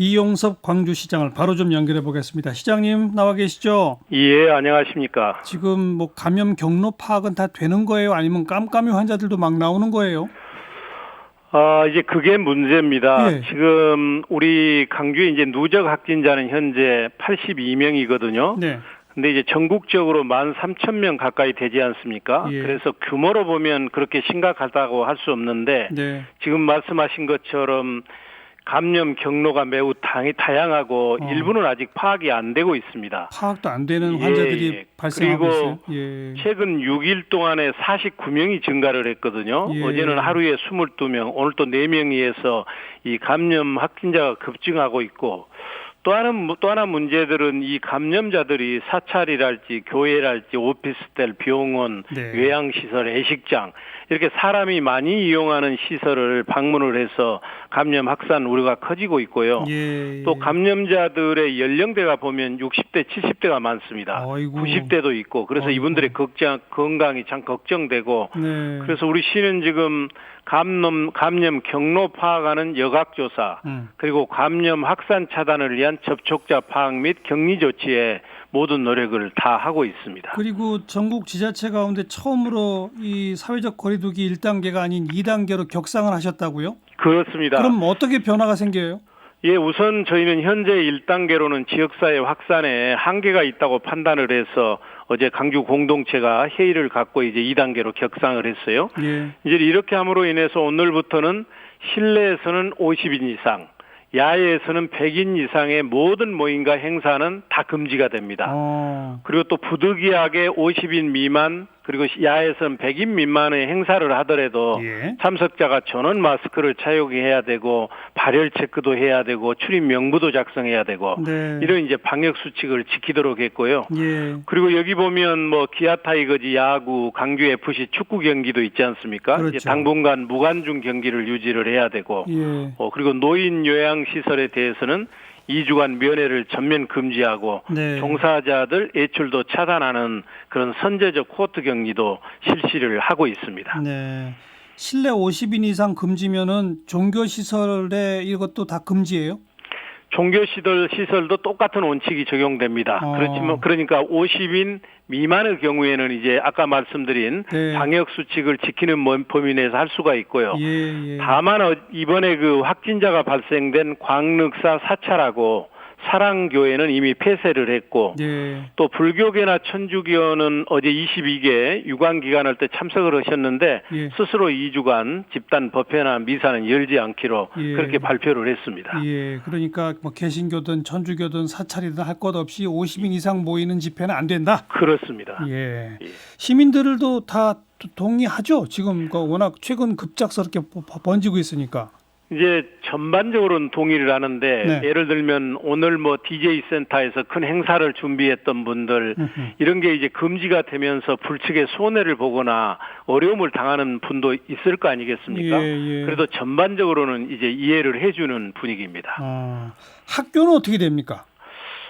이용섭 광주시장을 바로 좀 연결해 보겠습니다. 시장님 나와 계시죠? 예, 안녕하십니까. 지금 뭐 감염 경로 파악은 다 되는 거예요? 아니면 깜깜이 환자들도 막 나오는 거예요? 아, 이제 그게 문제입니다. 예. 지금 우리 강주에 이제 누적 확진자는 현재 82명이거든요. 네. 근데 이제 전국적으로 13,000명 가까이 되지 않습니까? 예. 그래서 규모로 보면 그렇게 심각하다고 할 수 없는데 네. 지금 말씀하신 것처럼 감염 경로가 매우 다, 다양하고 어. 일부는 아직 파악이 안 되고 있습니다. 파악도 안 되는 예, 환자들이 예. 발생하고 그리고. 예. 최근 6일 동안에 49명이 증가를 했거든요. 예. 어제는 하루에 22명, 오늘 또 4명이 해서 이 감염 확진자가 급증하고 있고 또 하나, 또 하나 문제들은 이 감염자들이 사찰이랄지 교회랄지 오피스텔, 병원, 네. 요양시설, 애식장 이렇게 사람이 많이 이용하는 시설을 방문을 해서 감염 확산 우려가 커지고 있고요. 예. 또 감염자들의 연령대가 보면 60대, 70대가 많습니다. 아이고. 90대도 있고 그래서 아이고. 이분들의 걱정 건강이 참 걱정되고 네. 그래서 우리 시는 지금 감염 감염 경로 파악하는 여각 조사 음. 그리고 감염 확산 차단을 위한 접촉자 파악 및 격리 조치에 모든 노력을 다 하고 있습니다. 그리고 전국 지자체 가운데 처음으로 이 사회적 거리두기 1단계가 아닌 2단계로 격상을 하셨다고요? 그렇습니다. 그럼 어떻게 변화가 생겨요? 예, 우선 저희는 현재 1단계로는 지역사회 확산에 한계가 있다고 판단을 해서 어제 강주 공동체가 회의를 갖고 이제 2단계로 격상을 했어요. 예. 이제 이렇게 함으로 인해서 오늘부터는 실내에서는 50인 이상, 야외에서는 100인 이상의 모든 모임과 행사는 다 금지가 됩니다. 어. 그리고 또 부득이하게 50인 미만 그리고 야외에서는 100인 미만의 행사를 하더라도 예. 참석자가 전원 마스크를 착용해야 되고 발열 체크도 해야 되고 출입 명부도 작성해야 되고 네. 이런 이제 방역 수칙을 지키도록 했고요. 예. 그리고 여기 보면 뭐 기아 타이거즈 야구, 강주 FC 축구 경기도 있지 않습니까? 그렇죠. 이제 당분간 무관중 경기를 유지를 해야 되고 예. 어 그리고 노인 요양 시설에 대해서는 2주간 면회를 전면 금지하고 네. 종사자들 애출도 차단하는 그런 선제적 코트 격리도 실시를 하고 있습니다. 네. 실내 50인 이상 금지면은 종교 시설에 이것도 다 금지예요? 종교 시설 시설도 똑같은 원칙이 적용됩니다. 어. 그렇지만 그러니까 50인 미만의 경우에는 이제 아까 말씀드린 네. 방역 수칙을 지키는 범- 범위 내에서 할 수가 있고요. 예, 예. 다만 어- 이번에 그 확진자가 발생된 광륵사 사찰하고 사랑교회는 이미 폐쇄를 했고 예. 또 불교계나 천주교는 어제 22개 유관 기관할 때 참석을 하셨는데 예. 스스로 2주간 집단 법회나 미사는 열지 않기로 예. 그렇게 발표를 했습니다. 예. 그러니까 뭐 개신교든 천주교든 사찰이든 할 것 없이 50인 이상 모이는 집회는 안 된다. 그렇습니다. 예. 예. 시민들도 다 동의하죠. 지금 그 워낙 최근 급작스럽게 버- 번지고 있으니까. 이제 전반적으로는 동의를 하는데 네. 예를 들면 오늘 뭐 DJ 센터에서 큰 행사를 준비했던 분들 음흠. 이런 게 이제 금지가 되면서 불측의 손해를 보거나 어려움을 당하는 분도 있을 거 아니겠습니까? 예, 예. 그래도 전반적으로는 이제 이해를 해주는 분위기입니다. 어, 학교는 어떻게 됩니까?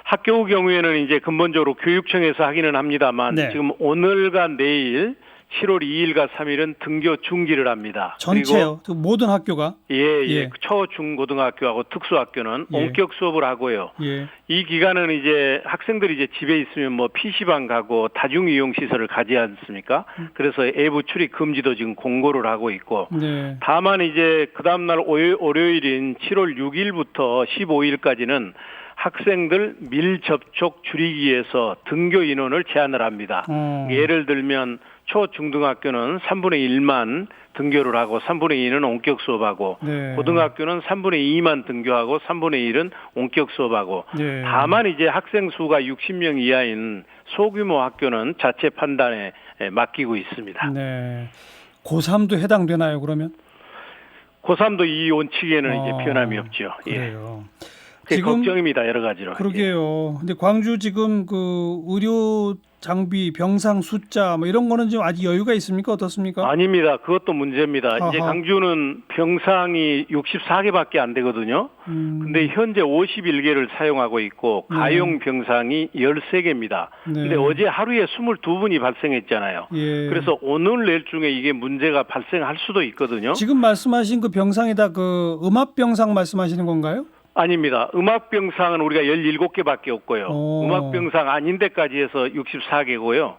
학교 경우에는 이제 근본적으로 교육청에서 하기는 합니다만 네. 지금 오늘과 내일 7월 2일과 3일은 등교 중지를 합니다. 전체요. 그 모든 학교가. 예, 예. 예. 초, 중, 고등학교하고 특수학교는 예. 원격 수업을 하고요. 예. 이 기간은 이제 학생들이 이제 집에 있으면 뭐 PC방 가고 다중 이용 시설을 가지 않습니까? 그래서 외부 출입 금지도 지금 공고를 하고 있고 네. 다만 이제 그 다음 날 월요일인 7월 6일부터 15일까지는 학생들 밀접촉 줄이기 위해서 등교 인원을 제한을 합니다. 어. 예를 들면 초 중등학교는 3분의 1만 등교를 하고 3분의 2는 원격 수업하고 네. 고등학교는 3분의 2만 등교하고 3분의 1은 원격 수업하고 네. 다만 이제 학생 수가 60명 이하인 소규모 학교는 자체 판단에 에, 맡기고 있습니다. 네. 고3도 해당되나요, 그러면? 고3도 이 원칙에는 어, 이제 변함이 없죠. 예. 그래요. 그게 지금- 걱정입니다. 여러 가지로. 예. 그러게요. 근데 광주 지금 그 의료 장비, 병상 숫자 뭐 이런 거는 좀 아직 여유가 있습니까? 어떻습니까? 아닙니다. 그것도 문제입니다. 이제 아하. 강주는 병상이 64개밖에 안 되거든요. 음, 근데 현재 51개를 사용하고 있고 네. 가용 병상이 13개입니다. 네. 근데 어제 하루에 22분이 발생했잖아요. 예. 그래서 오늘 내일 중에 이게 문제가 발생할 수도 있거든요. 지금 말씀하신 그 병상에다 그 음압 병상 말씀하시는 건가요? 아닙니다. 음악병상은 우리가 17개밖에 없고요. 오. 음악병상 아닌 데까지 해서 64개고요.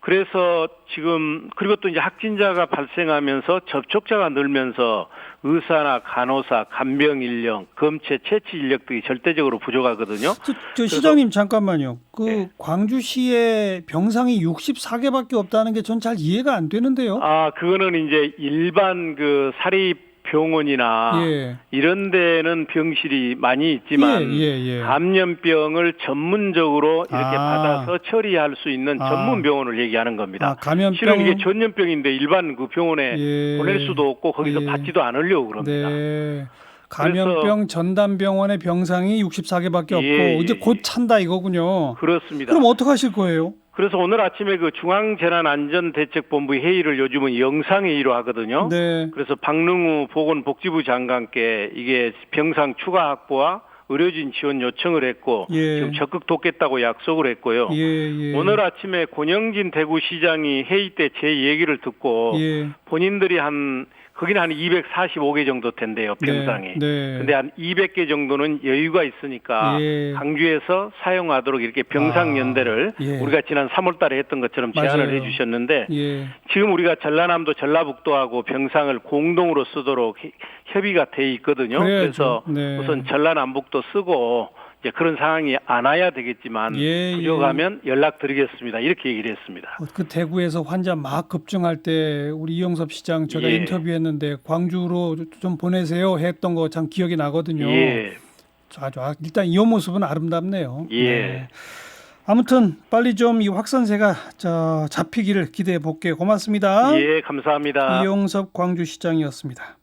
그래서 지금 그리고 또 이제 확진자가 발생하면서 접촉자가 늘면서 의사나 간호사, 간병 인력, 검체, 채취 인력 등이 절대적으로 부족하거든요. 저, 저 시장님 잠깐만요. 그 네. 광주시에 병상이 64개밖에 없다는 게 전 잘 이해가 안 되는데요. 아, 그거는 이제 일반 그 사립 병원이나 예. 이런 데는 병실이 많이 있지만 예, 예, 예. 감염병을 전문적으로 이렇게 아. 받아서 처리할 수 있는 아. 전문 병원을 얘기하는 겁니다. 아, 감염병 실은 이게 전염병인데 일반 그 병원에 예. 보낼 수도 없고 거기서 예. 받지도 않으려고 그럽니다. 네. 감염병 전담병원의 병상이 64개밖에 없고 예, 예, 이제 곧 찬다 이거군요. 그렇습니다. 그럼 어떻게 하실 거예요? 그래서 오늘 아침에 그 중앙재난안전대책본부 회의를 요즘은 영상회의로 하거든요. 네. 그래서 박능우 보건복지부 장관께 이게 병상 추가 확보와 의료진 지원 요청을 했고 예. 지금 적극 돕겠다고 약속을 했고요. 예, 예. 오늘 아침에 권영진 대구시장이 회의 때 제 얘기를 듣고 예. 본인들이 한 거기는 한 245개 정도 된대요 병상이. 네. 네. 근데 한 200개 정도는 여유가 있으니까 예. 강주에서 사용하도록 이렇게 병상 아, 연대를 예. 우리가 지난 3월 달에 했던 것처럼 제안을 맞아요. 해 주셨는데 예. 지금 우리가 전라남도 전라북도하고 병상을 공동으로 쓰도록 히- 협의가 돼 있거든요. 그래야죠. 그래서 네. 우선 전라남북도 쓰고 이제 그런 상황이 안 와야 되겠지만 예, 부족하면 연락드리겠습니다. 이렇게 얘기를 했습니다. 어, 그 대구에서 환자 막 급증할 때 우리 이영섭 시장 제가 예. 인터뷰했는데 광주로 좀 보내세요 했던 거 참 기억이 나거든요. 예. 아주 아, 일단 이 모습은 아름답네요. 예. 아무튼 빨리 좀 이 확산세가 자, 잡히기를 기대해 볼게요. 고맙습니다. 예, 감사합니다. 이용섭 광주시장이었습니다.